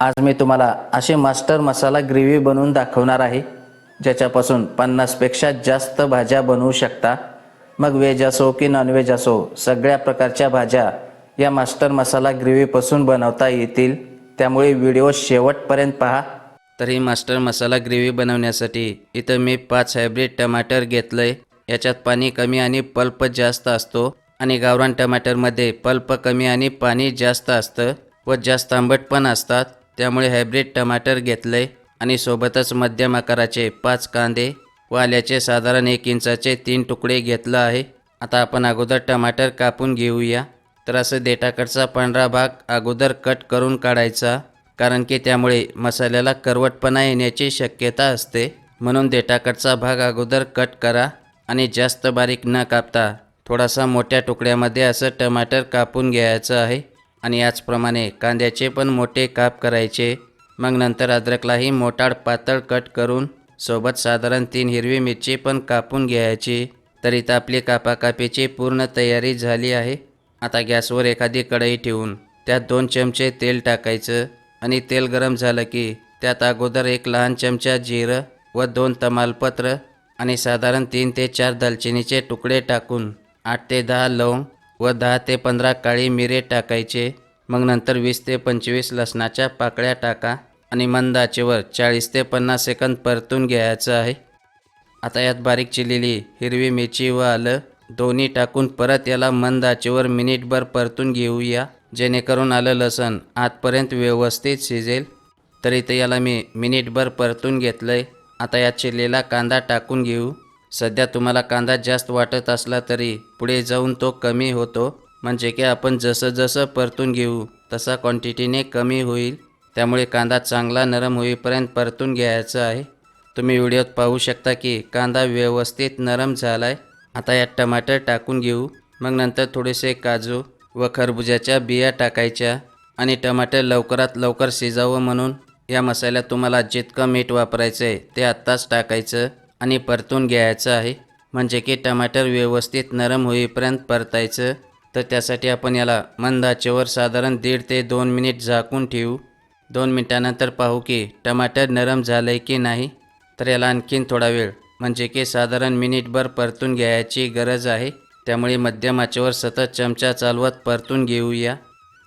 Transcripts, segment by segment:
आज मी तुम्हाला असे मास्टर मसाला ग्रेव्ही बनवून दाखवणार आहे ज्याच्यापासून पन्नासपेक्षा जास्त भाज्या बनवू शकता. मग व्हेज असो की नॉनव्हेज असो सगळ्या प्रकारच्या भाज्या या मास्टर मसाला ग्रेव्हीपासून बनवता येतील. त्यामुळे व्हिडिओ शेवटपर्यंत पहा. तर ही मास्टर मसाला ग्रेव्ही बनवण्यासाठी इथं मी पाच हायब्रिड टमाटर घेतलं आहे याच्यात पाणी कमी आणि पल्प जास्त असतो आणि गावरान टमाटरमध्ये पल्प कमी आणि पाणी जास्त असतं व जास्त आंबट पण असतात. त्यामुळे हायब्रिड टमाटर घेतले आणि सोबतच मध्यम आकाराचे पाच कांदे व आल्याचे साधारण एक इंचाचे तीन तुकडे घेतलं आहे. आता आपण अगोदर टमाटर कापून घेऊया. तर असं देठाकडचा पांढरा भाग अगोदर कट करून काढायचा कारण की त्यामुळे मसाल्याला करवटपणा येण्याची शक्यता असते. म्हणून देठाकडचा भाग अगोदर कट करा आणि जास्त बारीक न कापता थोडासा मोठ्या तुकड्यामध्ये असं टमाटर कापून घ्यायचं आहे. आणि याचप्रमाणे कांद्याचे पण मोठे काप करायचे. मग नंतर अद्रकलाही मोठाड पातळ कट करून सोबत साधारण तीन हिरवी मिरची पण कापून घ्यायची. तर इथं आपली कापाकापीची पूर्ण तयारी झाली आहे. आता गॅसवर एखादी कढई ठेवून त्यात दोन चमचे तेल टाकायचं आणि तेल गरम झालं की त्यात अगोदर एक लहान चमचा जिरं व दोन तमालपत्र आणि साधारण तीन ते चार दालचिनीचे तुकडे टाकून आठ ते दहा लवंग व दहा ते पंधरा काळी मिरे टाकायचे मग नंतर वीस ते पंचवीस लसणाच्या पाकळ्या टाका आणि मंद आचेवर चाळीस ते पन्नास सेकंद परतून घ्यायचं आहे. आता यात बारीक चिरलेली हिरवी मिरची व आलं दोन्ही टाकून परत याला मंद आचेवर मिनिटभर परतून घेऊया. जेणेकरून आलं लसण आतपर्यंत व्यवस्थित शिजेल. तर ते याला मी मिनिटभर परतून घेतलंय. आता यात चिरलेला कांदा टाकून घेऊ. सध्या तुम्हाला कांदा जास्त वाटत असला तरी पुढे जाऊन तो कमी होतो. म्हणजे की आपण जसं जसं परतून घेऊ तसा क्वांटिटीने कमी होईल. त्यामुळे कांदा चांगला नरम होईपर्यंत परतून घ्यायचा आहे. तुम्ही व्हिडिओत पाहू शकता की कांदा व्यवस्थित नरम झाला आहे आता यात टमाटर टाकून घेऊ. मग नंतर थोडेसे काजू व खरबुजाच्या बिया टाकायच्या आणि टमाटर लवकरात लवकर शिजावं म्हणून या मसाल्यात तुम्हाला जितकं मीठ वापरायचं आहे ते आत्ताच टाकायचं. आणि परतून घ्यायचं आहे. म्हणजे की टमाटर व्यवस्थित नरम होईपर्यंत परतायचं. तर त्यासाठी आपण याला मंद आचेवर साधारण दीड ते दोन मिनिट झाकून ठेवू. दोन मिनटानंतर पाहू की टमाटर नरम झालं आहे की नाही. तर याला आणखीन थोडा वेळ म्हणजे की साधारण मिनिटभर परतून घ्यायची गरज आहे. त्यामुळे मध्यम आचेवर सतत चमचा चालवत परतून घेऊया.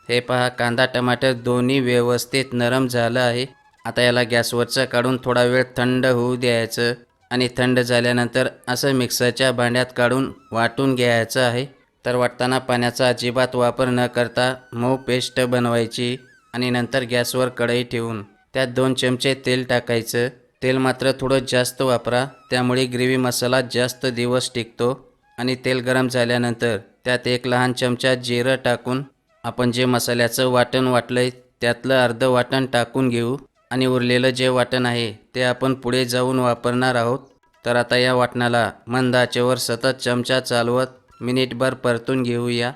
हे पहा कांदा टमाटर दोन्ही व्यवस्थित नरम झालं आहे. आता याला गॅसवरचं काढून थोडा वेळ थंड होऊ द्यायचं. आणि थंड झाल्यानंतर असं मिक्सरच्या भांड्यात काढून वाटून घ्यायचं आहे. तर वाटताना पाण्याचा अजिबात वापर न करता मऊ पेस्ट बनवायची आणि नंतर गॅसवर कढई ठेवून त्यात दोन चमचे तेल टाकायचं. तेल मात्र थोडं जास्त वापरा त्यामुळे ग्रेव्ही मसाला जास्त दिवस टिकतो. आणि तेल गरम झाल्यानंतर त्यात एक लहान चमचा जिरं टाकून आपण जे मसाल्याचं वाटण वाटलंय त्यातलं अर्धं वाटण टाकून घेऊ. आणि उरलेलं जे वाटण आहे ते आपण पुढे जाऊन वापरणार आहोत. तर आता या वाटणाला मंद आचेवर सतत चमचा चालवत मिनिटभर परतून घेऊया.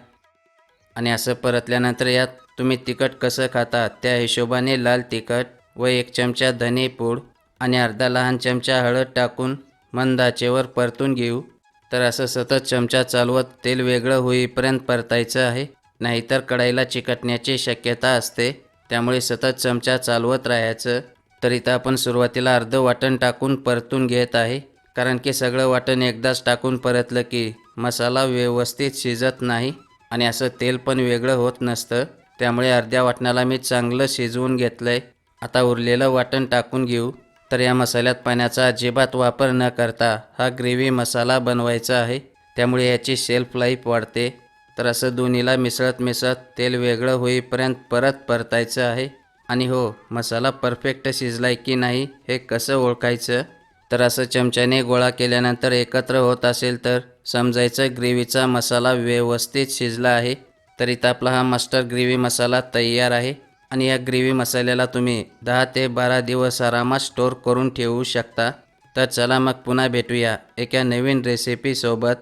आणि असं परतल्यानंतर यात तुम्ही तिखट कसं खाता त्या हिशोबाने लाल तिखट व एक चमचा धने पूड आणि अर्धा लहान चमचा हळद टाकून मंद आचेवर परतून घेऊ. तर असं सतत चमचा चालवत तेल वेगळं होईपर्यंत परतायचं आहे. नाहीतर कढाईला चिकटण्याची शक्यता असते. त्यामुळे सतत चमचा चालवत राहायचं. तर इथं आपण सुरुवातीला अर्धं वाटण टाकून परतून घेत आहे. कारण की सगळं वाटण एकदाच टाकून परतलं की मसाला व्यवस्थित शिजत नाही आणि असं तेल पण वेगळं होत नसतं. त्यामुळे अर्ध्या वाटणाला मी चांगलं शिजवून घेतलं आहे आता उरलेलं वाटण टाकून घेऊ. तर या मसाल्यात पाण्याचा अजिबात वापर न करता हा ग्रेव्ही मसाला बनवायचा आहे. त्यामुळे याची शेल्फ लाईफ वाढते. तर असं दोन्हीला मिसळत मिसळत तेल वेगळं होईपर्यंत परत परतायचं आहे. आणि हो मसाला परफेक्ट शिजलाय की नाही हे कसं ओळखायचं? तर असं चमच्याने गोळा केल्यानंतर एकत्र होत असेल तर समजायचं ग्रेव्हीचा मसाला व्यवस्थित शिजला आहे तर इथं आपला हा मस्टर ग्रेव्ही मसाला तयार आहे. आणि या ग्रेव्ही मसाल्याला तुम्ही दहा ते बारा दिवस आरामात स्टोअर करून ठेवू शकता. तर चला मग पुन्हा भेटूया एका नवीन रेसिपीसोबत